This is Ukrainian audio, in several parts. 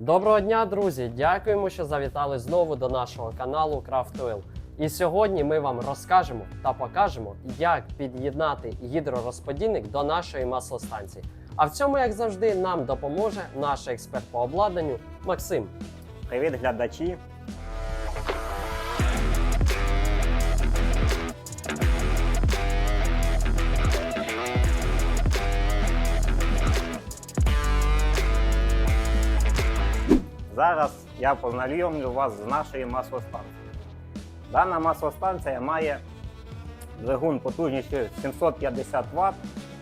Доброго дня, друзі! Дякуємо, що завітали знову до нашого каналу Craft Oil. І сьогодні ми вам розкажемо та покажемо, як під'єднати гідророзподільник до нашої маслостанції. А в цьому, як завжди, нам допоможе наш експерт по обладнанню Максим. Привіт, глядачі! Зараз я познайомлю вас з нашою маслостанцією. Дана маслостанція має двигун потужністю 750 Вт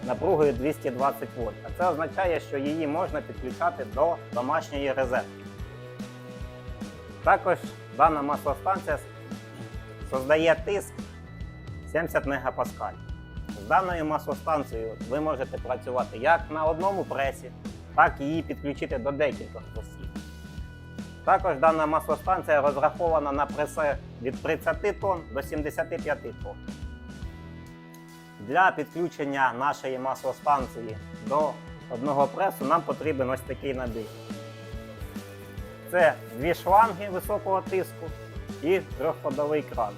напругою 220 вольт. А це означає, що її можна підключати до домашньої розетки. Також дана маслостанція создає тиск 70 МПа. З даною маслостанцією ви можете працювати як на одному пресі, так і її підключити до декількох. Також дана маслостанція розрахована на преси від 30 тонн до 75 тонн. Для підключення нашої маслостанції до одного пресу нам потрібен ось такий набір. Це дві шланги високого тиску і трьохходовий кран.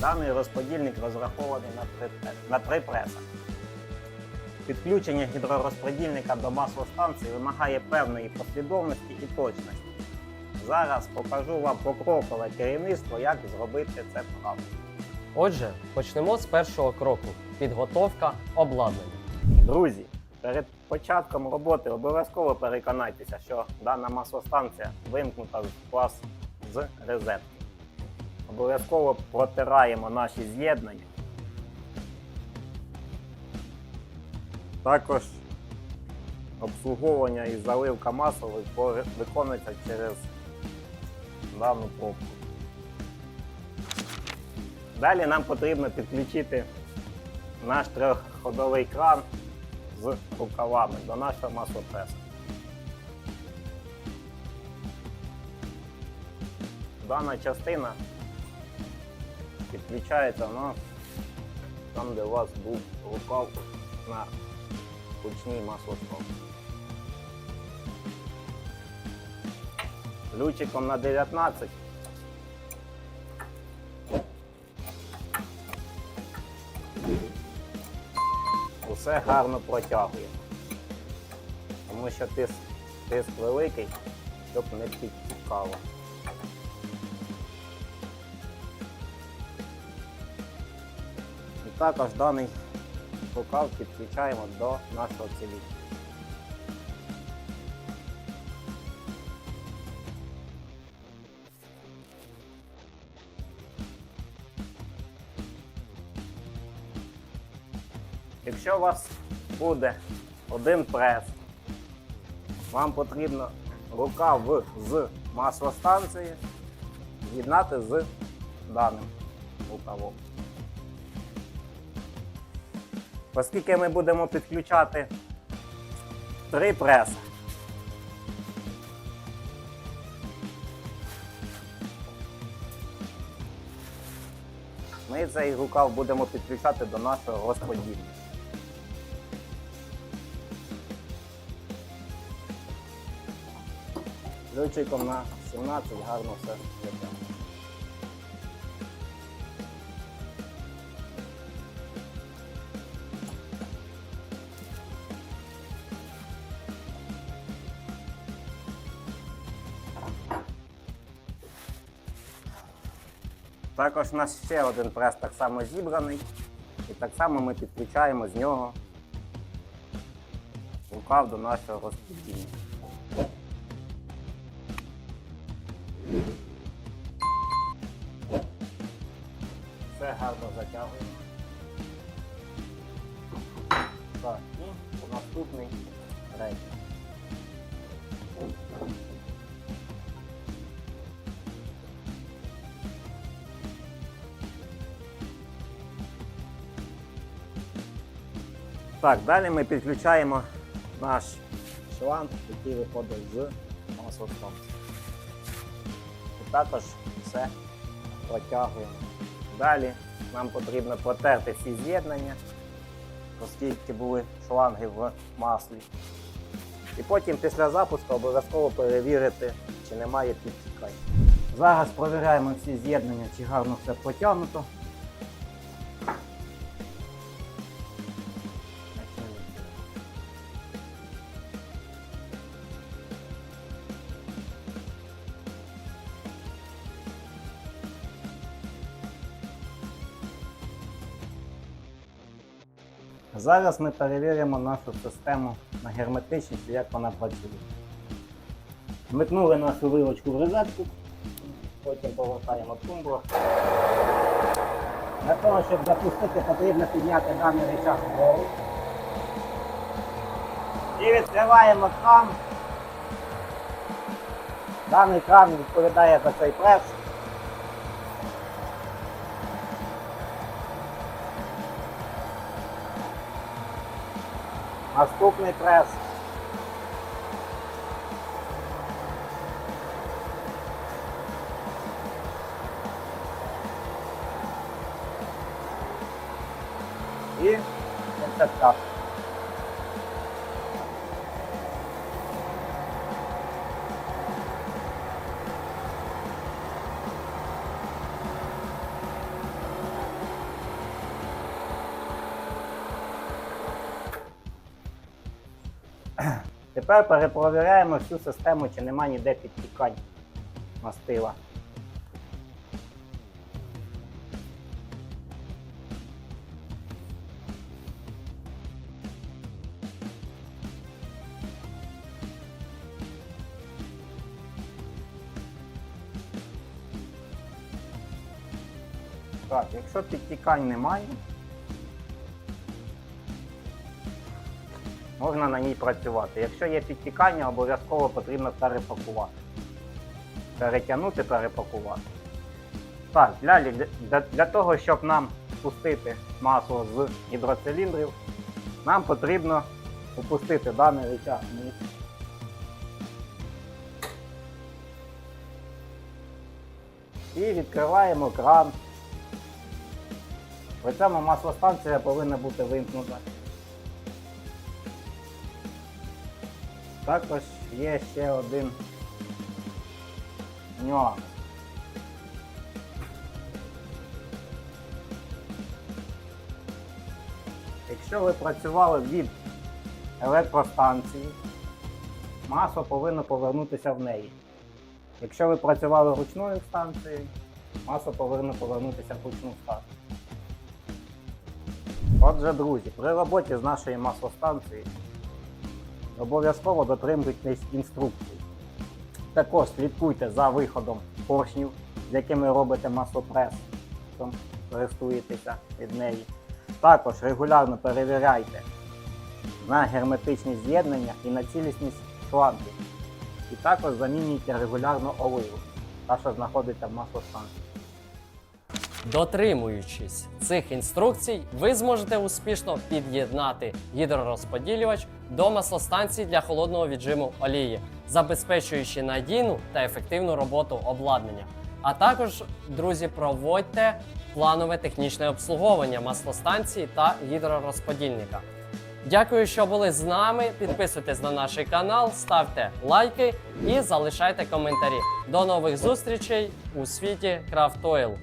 Даний розподільник розрахований на три, преса. Підключення гідророзподільника до маслостанції вимагає певної послідовності і точності. Зараз покажу вам покрокове керівництво, як зробити це правильно. Отже, почнемо з першого кроку підготовка обладнання. Друзі, перед початком роботи обов'язково переконайтеся, що дана маслостанція вимкнута з вас з розетки. Обов'язково протираємо наші з'єднання. Також обслуговування і заливка масла виконується через дану пробку. Далі нам потрібно підключити наш трьохходовий кран з рукавами до нашого маслопреса. Дана частина підключається на там, де у вас був рукав на ручній маслостанції. Ключиком на 19 усе гарно протягує. Тому що тиск, тиск великий, щоб не підтікало. І також даний рукав підключаємо до нашого циліндру. Якщо у вас буде один прес, вам потрібно рукав з маслостанції з'єднати з даним рукавом. Оскільки ми будемо підключати три преси, ми цей рукав будемо підключати до нашого розподільника. Ключиком на 17 гарно все витягнемо. Також у нас ще один прес так само зібраний. І так само ми підключаємо з нього рукав до нашого розподільника. Все гарно затягуємо. Так, і наступний рейс. Так, далі ми підключаємо наш шланг, який виходить з маслостанції. Також все протягуємо. Далі нам потрібно протерти всі з'єднання, оскільки були шланги в маслі. І потім після запуску обов'язково перевірити, чи немає підтікань. Зараз провіряємо всі з'єднання, чи гарно все потягнуто. Зараз ми перевіримо нашу систему на герметичність, як вона працює. Вмикнули нашу вилочку в розетку, потім повертаємо тумблер. Для того, щоб запустити, потрібно підняти даний рычаг вгору. І відкриваємо кран. Даний кран відповідає за цей прес. Наступний прес. І так. Тепер перепровіряємо всю систему, чи нема ніде підтікань мастила. Так, якщо підтікань немає, можна на ній працювати. Якщо є підтікання, обов'язково потрібно перепакувати. Перетягнути, перепакувати. Так, для, для, для того, щоб нам спустити масло з гідроциліндрів, нам потрібно опустити даний рычаг вниз. І відкриваємо кран. При цьому маслостанція повинна бути вимкнута. Також є ще один нюанс. Якщо ви працювали від електростанції, масло повинно повернутися в неї. Якщо ви працювали ручною станцією, масло повинно повернутися в ручну станцію. Отже, друзі, при роботі з нашої маслостанції обов'язково дотримуйтесь інструкцій. Також слідкуйте за виходом поршнів, з якими робите маслопрес, якщо користуєтеся від неї. Також регулярно перевіряйте на герметичність з'єднання і на цілісність шлангів. І також замінюйте регулярно оливу, та що знаходиться в маслостанції. Дотримуючись цих інструкцій, ви зможете успішно під'єднати гідророзподілювач до маслостанції для холодного віджиму олії, забезпечуючи надійну та ефективну роботу обладнання. А також, друзі, проводьте планове технічне обслуговування маслостанції та гідророзподільника. Дякую, що були з нами. Підписуйтесь на наш канал, ставте лайки і залишайте коментарі. До нових зустрічей у світі Oil.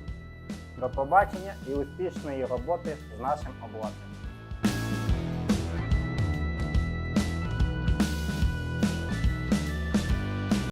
До побачення і успішної роботи з нашим обладнанням.